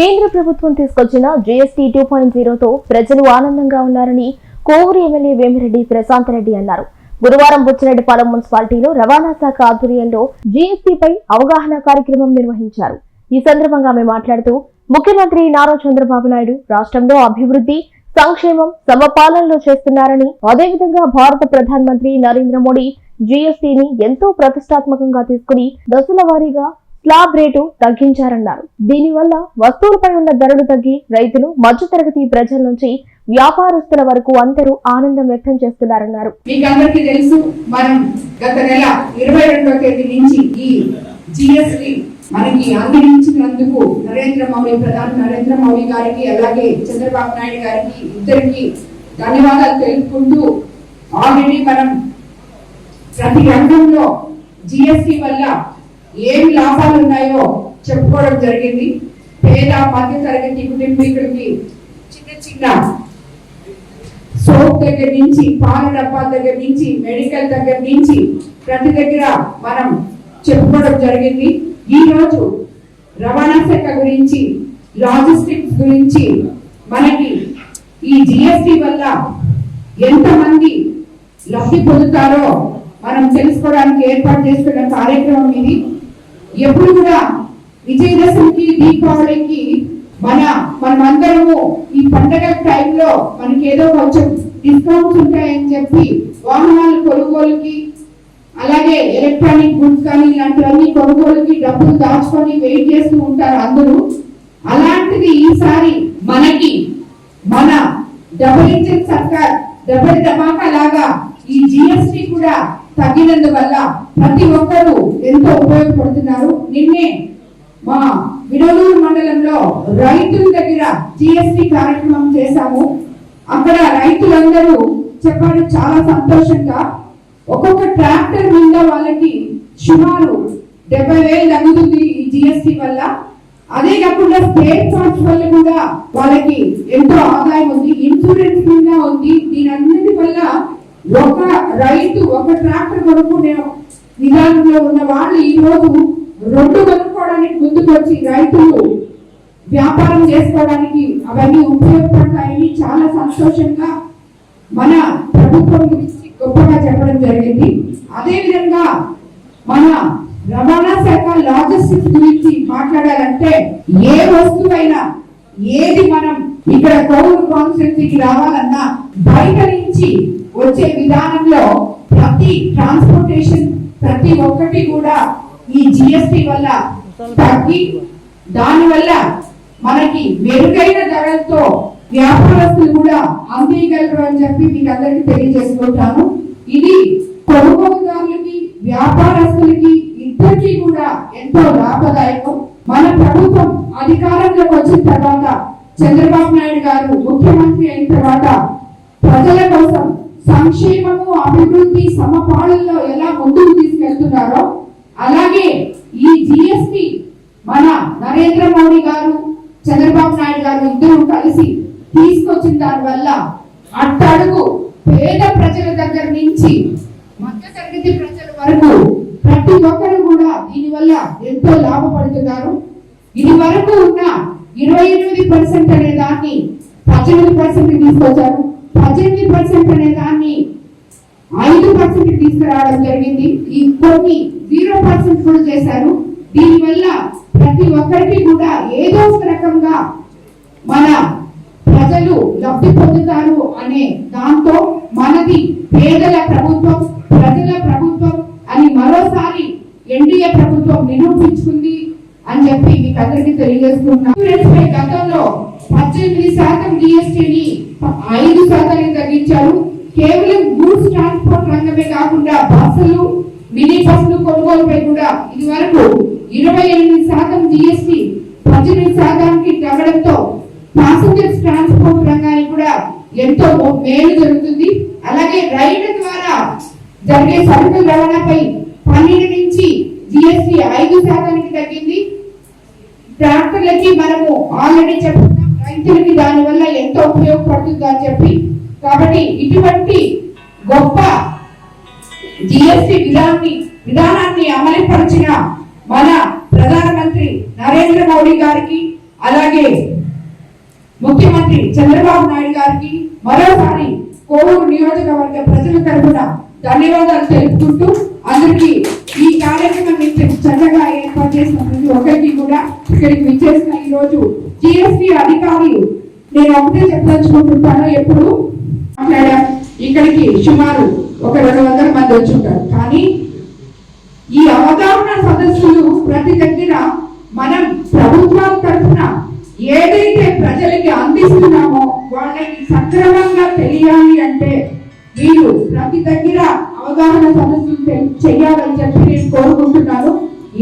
కేంద్ర ప్రభుత్వం తీసుకొచ్చిన జీఎస్టీ టూ పాయింట్ జీరోతో ప్రజలు ఆనందంగా ఉన్నారని కోవూరు ఎమ్మెల్యే వేమిరెడ్డి ప్రశాంత్ రెడ్డి అన్నారు. గురువారం బుచ్చిరెడ్డిపాలెం మున్సిపాలిటీలో రవాణా శాఖ ఆధ్వర్యంలో జీఎస్టీపై అవగాహన కార్యక్రమం నిర్వహించారు. ఈ సందర్భంగా ఆమె మాట్లాడుతూ ముఖ్యమంత్రి నారా చంద్రబాబు నాయుడు రాష్ట్రంలో అభివృద్ధి సంక్షేమం సమపాలనలో చేస్తున్నారని అదేవిధంగా భారత ప్రధానమంత్రి నరేంద్ర మోడీ జీఎస్టీని ఎంతో ప్రతిష్టాత్మకంగా తీసుకుని దశల వారీగా స్లాబ్ రేటు తగ్గించారన్నారు. దీనివల్ల వస్తువులపై ఉన్న ధరలు తగ్గి రైతులు మధ్యతరగతి ప్రజల నుంచి వ్యాపారస్తుల వరకు అందరూ ఆనందం వ్యక్తం చేస్తున్నారన్నారు. మీకు అందరికీ తెలుసు మనం గత నెల ఇరవై రెండవ తేదీ నుంచి ఈ జిఎస్టి మనకి అందించినందుకు నరేంద్ర మోడీ ప్రధాని నరేంద్ర మోడీ గారికి అలాగే చంద్రబాబు నాయుడు గారికి ఇద్దరికి ధన్యవాదాలు తెలుపుకుంటూ ఆల్రెడీ మనం ప్రతి రంగంలో జిఎస్టి వల్ల ఏమి లాభాలు ఉన్నాయో చెప్పుకోవడం జరిగింది. పేద మధ్య తరగతి కుటుంబీకులకి చిన్న చిన్న సోప్ దగ్గర నుంచి పాల డబ్బాల దగ్గర నుంచి మెడికల్ దగ్గర నుంచి ప్రతి దగ్గర మనం చెప్పుకోవడం జరిగింది. ఈ రోజు రవాణా శాఖ గురించి లాజిస్టిక్స్ గురించి మనకి ఈ జిఎస్టి వల్ల ఎంతమంది లబ్ధి పొందుతారో మనం తెలుసుకోవడానికి ఏర్పాటు చేసుకున్న కార్యక్రమం ఇది. ఎప్పుడు కూడా విజయదశమికి దీపావళికి మన మనమందరము ఈ పండగ టైంలో మనకి ఏదో కొంచెం డిస్కౌంట్స్ ఉంటాయని చెప్పి వాహనాల కొనుగోలుకి అలాగే ఎలక్ట్రానిక్ గుడ్స్ కానీ ఇలాంటివన్నీ కొనుగోలుకి డబ్బులు దాచుకొని వెయిట్ చేస్తూ ఉంటారు అందరూ. అలాంటిది ఈసారి మనకి మన డబుల్ ఇంజిన్ సర్కార్ డబుల్ ధమాకా లాగా ఈ జిఎస్టి కూడా తగ్గినందువల్ల ప్రతి ఒక్కరూ ఎంతో ఉపయోగపడుతున్నారు. నిన్నే మా విడలూరు మండలంలో రైతుల దగ్గర జిఎస్టి కార్యక్రమం చేశాము. అక్కడ రైతులందరూ చెప్పారు చాలా సంతోషంగా. ఒక్కొక్క ట్రాక్టర్ మీద వాళ్ళకి సుమారు డెబ్బై వేలు తగ్గుతుంది ఈ జిఎస్టి వల్ల. అదే కాకుండా స్టేట్ ఫండ్స్ వల్ల కూడా వాళ్ళకి ఎంతో ఆదాయం ఉంది. ఇన్సూరెన్స్ మీద ఉంది. దీని అన్నిటి వల్ల ఒక రైతు ఒక ట్రాక్టర్ కొనుక్కునే విధానంలో ఉన్న వాళ్ళు ఈ రోజు రెండు కొనుక్కోవడానికి ముందుకు వచ్చి రైతులు వ్యాపారం చేసుకోవడానికి అవన్నీ ఉపయోగపడతాయని చాలా సంతోషంగా మన ప్రభుత్వం గురించి గొప్పగా చెప్పడం జరిగింది. అదేవిధంగా మన రవాణా శాఖ లాజిస్టిక్స్ గురించి మాట్లాడాలంటే ఏ వస్తువైనా ఏది మనం ఇక్కడ కోవిడ్ కాన్స్టిట్యూన్సీకి రావాలన్నా బయట నుంచి వచ్చే విధానంలో ప్రతి ట్రాన్స్పోర్టేషన్ ప్రతి ఒక్కటి కూడా ఈ జిఎస్టి వల్ల తగ్గి దానివల్ల మనకి మెరుగైన ధరలతో వ్యాపారస్తులు కూడా అందేయగలరు అని చెప్పి మీకు అందరికీ తెలియజేసుకుంటాను. ఇది కొనుగోలుదారులకి వ్యాపారస్తులకి ఇద్దరికి కూడా ఎంతో లాభదాయకం. మన ప్రభుత్వం అధికారంలోకి వచ్చిన తర్వాత చంద్రబాబు నాయుడు గారు ముఖ్యమంత్రి అయిన తర్వాత ప్రజల కోసం సంక్షేమము అభివృద్ధి సమపాలనలో ఎలా ముందుకు తీసుకెళ్తున్నారో అలాగే ఈ జిఎస్టి మన నరేంద్ర మోడీ గారు చంద్రబాబు నాయుడు గారు ఇద్దరు కలిసి తీసుకొచ్చిన దాని వల్ల అట్టడుగు పేద ప్రజల దగ్గర నుంచి మధ్య తరగతి ప్రజల వరకు ప్రతి ఒక్కరు కూడా దీని వల్ల ఎంతో లాభపడుతున్నారు. ఇది వరకు ఉన్న ఇరవై ఎనిమిది పర్సెంట్ అనే దాన్ని పద్దెనిమిది పర్సెంట్ తీసుకొచ్చారు. పద్దెనిమిది పర్సెంట్ అనే దాన్ని ఐదు పర్సెంట్ తీసుకురావడం జరిగింది. ఈ కొన్ని జీరో పర్సెంట్ కూడా చేశారు. దీనివల్ల ప్రతి ఒక్కరికి కూడా ఏదో ఒక రకంగా మన ప్రజలు లబ్ధి పొందుతారు అనే దాంతో మనది పేదల ప్రభుత్వం ప్రజల ప్రభుత్వం అని మరోసారి ఎన్డీఏ ప్రభుత్వం నిరూపించుకుంది అని చెప్పి మీకు అందరికీ తెలియజేస్తున్నాను. పద్దెనిమిది శాతం జిఎస్టీని ఐదు శాతానికి తగ్గించారు. కేవలం గూడ్స్ ట్రాన్స్పోర్ట్ రంగమే కాకుండా బస్సులు మినీ బస్సులు కొనుగోలుపై కూడా ఇది వరకు ఇరవై ఎనిమిది శాతం జిఎస్టి పద్దెనిమిది శాతానికి తగ్గడంతో ప్యాసింజర్స్ ట్రాన్స్పోర్ట్ రంగానికి కూడా ఎంతో మేలు జరుగుతుంది. అలాగే రైళ్ళ ద్వారా జరిగే సరుకుల రవాణాపై పన్నెండు నుంచి జిఎస్టి ఐదు శాతానికి తగ్గింది. ట్రాక్టర్లకి మనము ఆల్రెడీ చెప్పుకున్నాం రైతులకి దాని వల్ల ఎంతో ఉపయోగపడుతుంది అని చెప్పి. కాబట్టి ఇటువంటి గొప్ప జిఎస్టి విధానాన్ని విధానాన్ని అమలుపరిచిన మన ప్రధానమంత్రి నరేంద్ర మోడీ గారికి అలాగే ముఖ్యమంత్రి చంద్రబాబు నాయుడు గారికి మరోసారి కోవూరు నియోజకవర్గ ప్రజల తరఫున ధన్యవాదాలు తెలుపుకుంటూ అందరికీ ఈ కార్యక్రమం ఇంత చక్కగా ఏర్పాటు చేసిన ప్రతి ఒక్కరికి కూడా ఇక్కడికి విచ్చేసిన ఈ రోజు జిఎస్టి అధికారులు. నేను ఒకటే చెప్పదలుచుకుంటుంటాను ఎప్పుడు మాట్లాడా ఇక్కడికి సుమారు ఒక రెండు వందల మంది వచ్చి ఉంటారు. కానీ ఈ అవగాహన సదస్సులు ప్రతి దగ్గర మనం ప్రభుత్వం తరఫున ఏదైతే ప్రజలకి అందిస్తున్నామో వాళ్ళకి సక్రమంగా తెలియాలి అంటే మీరు ప్రతి దగ్గర అవగాహన సదస్సులు చేయాలని చెప్పి నేను కోరుకుంటున్నాను.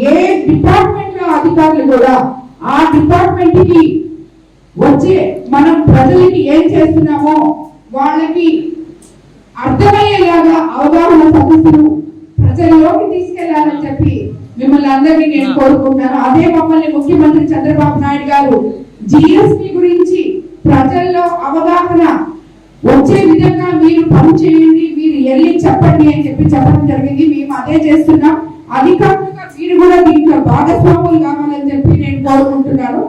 ఏ డిపార్ట్మెంట్లో అధికారులు కూడా ఆ డిపార్ట్మెంట్కి వచ్చే మనం ప్రజలకి ఏం చేస్తున్నామో వాళ్ళకి అర్థమయ్యేలాగా అవగాహన సదస్సులు ప్రజల్లోకి తీసుకెళ్ళాలని చెప్పి మిమ్మల్ని అందరినీ నేను కోరుకుంటున్నాను. అదే మమ్మల్ని ముఖ్యమంత్రి చంద్రబాబు నాయుడు గారు జిఎస్టి గురించి ప్రజల్లో అవగాహన వచ్చే విధంగా మీరు పని చేయండి మీరు వెళ్ళి చెప్పండి అని చెప్పి చెప్పడం జరిగింది. మేము అదే చేస్తున్నాం. అధికారులుగా మీరు కూడా దీంట్లో భాగస్వాములు కావాలని చెప్పి నేను కోరుకుంటున్నాను.